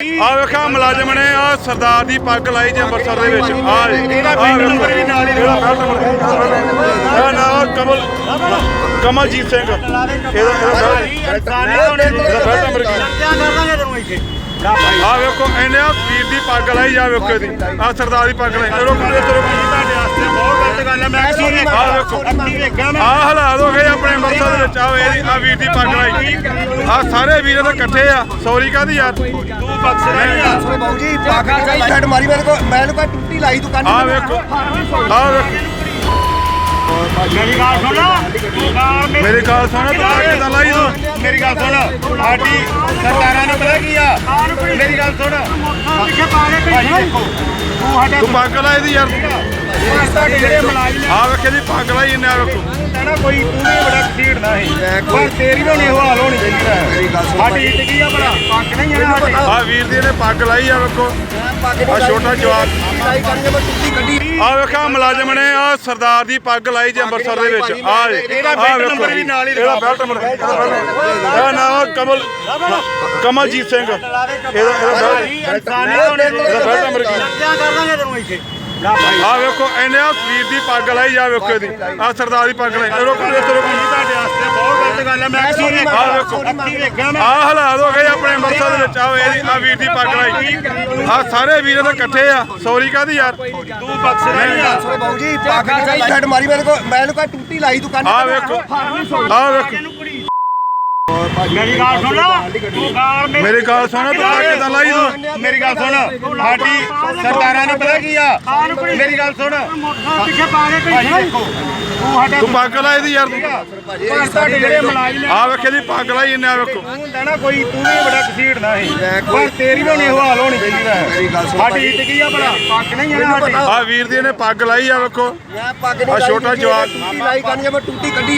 ਆ ਵੇਖਾ ਮੁਲਾਜ਼ਮ ਨੇ ਆ ਸਰਦਾਰ ਦੀ ਪੱਗ ਲਾਈ ਜੇ ਅੰਮ੍ਰਿਤਸਰ ਦੇ ਵਿੱਚ। ਆ ਇਹਦਾ ਪਿੰਡ ਨੰਬਰ ਵੀ ਨਾਲ ਹੀ ਇਹਦਾ ਨਾਮ ਕਮਲ ਕਮਲਜੀਤ ਸਿੰਘ। ਇਹਦਾ ਇਹਦਾ ਇਹਦਾ ਬੈਠ ਨੰਬਰ ਕੀ ਆ ਵੇਖੋ ਇਹਨੇ ਆ ਵੀਰ ਦੀ ਪੱਗ ਲਾਈ ਜਾ ਵੇਖੋ ਇਹਦੀ। ਆ ਸਰਦਾਰ ਦੀ ਪੱਗ ਲਾਈ। ਰੁਕ ਰੁਕ ਤੁਹਾਡੇ ਵਾਸਤੇ ਬਹੁਤ ਗਲਤ ਗੱਲ ਹੈ ਮੈਂ ਕੀ ਆ ਵੇਖੋ। ਆ ਹਾਲਾਤ ਹੋ ਗਏ ਆਪਣੇ ਅੰਮ੍ਰਿਤਸਰ ਦੇ ਵਿੱਚ ਆ ਇਹਦੀ ਆ ਵੀਰ ਦੀ ਪੱਗ ਲਾਈ ਆ ਸਾਰੇ ਵੀਰ ਤਾਂ ਇਕੱਠੇ ਆ। ਸੌਰੀ ਕਾਦੀ ਯਾਰ? ਤੂੰ ਬਖਸ਼ ਲੈ ਬਾਬੂ ਜੀ ਪਾਕਿ ਦੀ ਛੱਡ ਮਾਰੀ ਮੇਰੇ ਕੋ ਮੈਂ ਕੋ ਟੁੱਟੀ ਲਾਈ ਦੁਕਾਨ ਆ ਵੇਖੋ। ਆ ਵੇਖੋ। ਮੇਰੀ ਗੱਲ ਸੁਣ ਮੇਰੀ ਗੱਲ ਸੁਣ ਤੂੰ ਪੱਗ ਕਿਦਾਂ ਲਾਈ ਤੂੰ। ਮੇਰੀ ਗੱਲ ਸੁਣ ਸਾਡੀ ਸਰਕਾਰਾਂ ਨੇ ਪਤਾ ਕੀ ਆ? ਮੇਰੀ ਗੱਲ ਸੁਣ। ਤੂੰ ਤੂੰ ਪੱਗ ਲਾਈ ਦੀ ਯਾਰ। ਜਿਹੜੇ ਮੁਲਾਜ਼ਮ ਆ ਵੇਖੇ ਦੀ ਪੱਗ ਲਾਈ ਇਹਨੇ ਆ ਵੇਖੋ ਆ ਨਾ ਕੋਈ ਤੂੰ ਵੀ ਬੜਾ ਕਸੀੜ ਨਾ ਹੈ ਪਰ ਤੇਰੀ ਵੀ ਨਹੀਂ ਹਾਲ ਹੋਣੀ ਚਾਹੀਦੀ ਮੇਰੀ ਗੱਲ ਹੈ ਸੁਣ ਸਾਡੀ ਇੱਜ਼ਤ ਕੀ ਆ ਭਲਾ ਪੱਕ ਨਹੀਂ ਹੈ ਨਾ ਸਾਡੀ। ਆ ਵੀਰ ਦੀ ਇਹਨੇ ਪੱਗ ਲਾਈ ਆ ਵੇਖੋ। ਆ ਛੋਟਾ ਜਵਾਕ। ਲਾਈ ਕਰਨਗੇ ਮੈਂ ਟੁੱਟੀ ਕੱਢੀ। ਆ ਵੇਖਾ ਮੁਲਾਜ਼ਮ ਨੇ ਆ ਸਰਦਾਰ ਦੀ ਪੱਗ ਲਾਈ ਜੇ ਅੰਮ੍ਰਿਤਸਰ ਦੇ ਵਿੱਚ। ਆ ਇਹਦਾ ਬੈਲਟ ਨੰਬਰ ਵੀ ਨਾਲ ਹੀ ਇਹਦਾ ਬੈਲਟ ਨੰਬਰ ਇਹਦਾ ਨਾਮ ਕਮਲ ਕਮਲਜੀਤ ਸਿੰਘ। ਇਹਦਾ ਇਹਦਾ ਬੈਲਟ ਇਹਦਾ ਬੈਲਟ ਨੰਬਰ ਕੀ ਕਰ ਦਾਂਗੇ ਤੈਨੂੰ ਇੱਥੇ। ਆ ਵੇਖੋ ਇਹਨੇ ਆ ਵੀਰ ਦੀ ਪੱਗ ਲਾਈ ਜਾ ਵੇਖੋ ਇਹਦੀ। ਆ ਸਰਦਾਰ ਦੀ ਪੱਗ ਲਾਈ। ਰੁਕ ਰੁਕ ਰੁਕ। ਤੁਹਾਡੇ ਵਾਸਤੇ ਬਹੁਤ ਗਲਤ ਗੱਲ ਹੈ ਮੈਂ ਕੀ ਆ ਵੇਖੋ ਅੱਖੀ ਵੇਖਿਆ ਮੈਂ। ਆ ਹਾਲਾਤ ਹੋ ਗਏ ਆਪਣੇ ਅੰਮ੍ਰਿਤਸਰ ਦੇ ਵਿੱਚ। ਆ ਇਹਦੀ ਆ ਵੀਰ ਦੀ ਪੱਗ ਲਾਈ। ਆ ਸਾਰੇ ਵੀਰ ਤਾਂ ਇਕੱਠੇ ਆ। ਸੌਰੀ ਕਾਦੀ ਯਾਰ? ਤੂੰ ਬਖਸ਼ ਲੈ ਬਾਬੂ ਜੀ ਪਾਕਿ ਦੀ ਛੱਡ ਮਾਰੀ ਮੇਰੇ ਕੋ ਮੈਂ ਕੋ ਟੁੱਟੀ ਲਾਈ ਦੁਕਾਨ ਆ ਵੇਖੋ। ਆ ਵੇਖੋ। ਮੇਰੀ ਗੱਲ ਸੁਣ ਸਰਕਾਰ ਨੇ ਮੇਰੀ ਗੱਲ ਸੁਣ ਤੂੰ ਪੱਗ ਕਿਦਾਂ ਲਾਈ ਤੂੰ। ਮੇਰੀ ਗੱਲ ਸੁਣ। ਸਾਡੀ ਸਰਕਾਰਾਂ ਨੇ ਪਤਾ ਕੀ ਆ? ਮੇਰੀ ਗੱਲ ਸੁਣ। ਪਿੱਛੇ ਪਾ ਕੇ ਭਾਈ ਤੂੰ ਸਾਡਾ ਤੂੰ ਪੱਗ ਲਾਈ ਦੀ ਯਾਰ ਜਿਹੜੇ ਆ ਵੇਖੇ ਦੀ ਪੱਗ ਲਾਈ ਇਹਨੇ ਆ ਵੇਖੋ। ਨਾ ਕੋਈ ਤੂੰ ਵੀ ਬੜਾ ਕਸੀੜ ਨਾ ਹੈ ਪਰ ਤੇਰੀ ਵੀ ਨਹੀਂ ਹਾਲ ਹੋਣੀ ਚਾਹੀਦੀ ਗੱਲ ਸੁਣ ਸਾਡੀ ਇੱਜ਼ਤ ਕੀ ਆ ਭਲਾ ਪੱਕ ਨਹੀਂ ਹੈ ਨਾ ਸਾਡੀ। ਆ ਵੀਰ ਦੀ ਇਹਨੇ ਪੱਗ ਲਾਈ ਆ ਵੇਖੋ। ਮੈਂ ਪੱਗ ਆ ਛੋਟਾ ਜਵਾਕ। ਟੁੱਟੀ ਲਾਈ ਕਰਨਗੇ ਮੈਂ ਟੁੱਟੀ ਕੱਢੀ